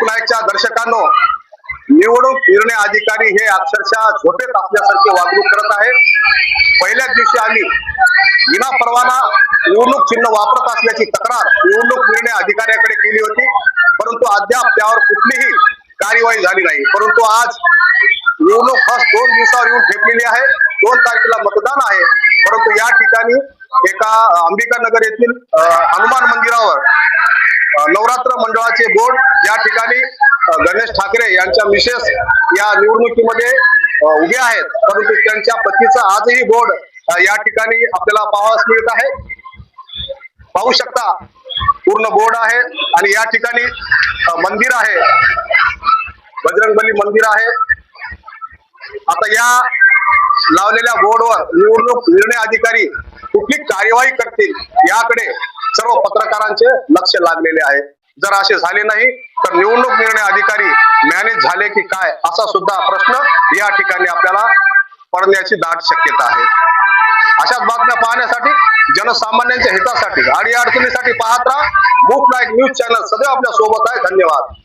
लोकनायकच्या दर्शकांनो निवडणूक निर्णय अधिकारी हे अक्षरशः झोपेत असल्यासारखे वागणूक करत आहे पहिल्याच दिवशी आम्ही विना परवाना निवडणूक चिन्ह वापरत असल्याची तक्रार निवडणूक निर्णय अधिकाऱ्याकडे केली होती. परंतु अद्याप त्यावर कुठलीही कार्यवाही झाली नाही. परंतु आज निवडणूक फक्त दोन दिवसावर येऊन ठेपलेली आहे. दोन तारखेला मतदान आहे. परंतु या ठिकाणी एका अंबिका नगर येथील हनुमान मंदिरावर नवरात्र मंडळाचे बोर्ड या ठिकाणी गणेश ठाकरे यांच्या मिसेस या निवडणुकीमध्ये उभे आहेत. परंतु त्यांच्या पतीचा आजही बोर्ड या ठिकाणी आपल्याला पाहावास मिळत आहे. पाहू शकता पूर्ण बोर्ड आहे आणि या ठिकाणी मंदिर आहे. बजरंगबली मंदिर आहे. आता या लावलेल्या बोर्डवर निवडणूक निर्णय अधिकारी कुठली कार्यवाही करतील याकडे सर्व पत्रकारांचे लक्ष लागलेले आहे. जर असे झाले नाही तर निवडणूक निर्णय अधिकारी मॅनेज झाले की काय असा सुद्धा प्रश्न या ठिकाणी आपल्याला पडण्याची दाट शक्यता आहे. अशाच बातम्या पाहण्यासाठी जनसामान्यांच्या हितासाठी आणि अडचणीसाठी पाहत राहा. मूक नाईक न्यूज चॅनल सदैव आपल्यासोबत आहे. धन्यवाद.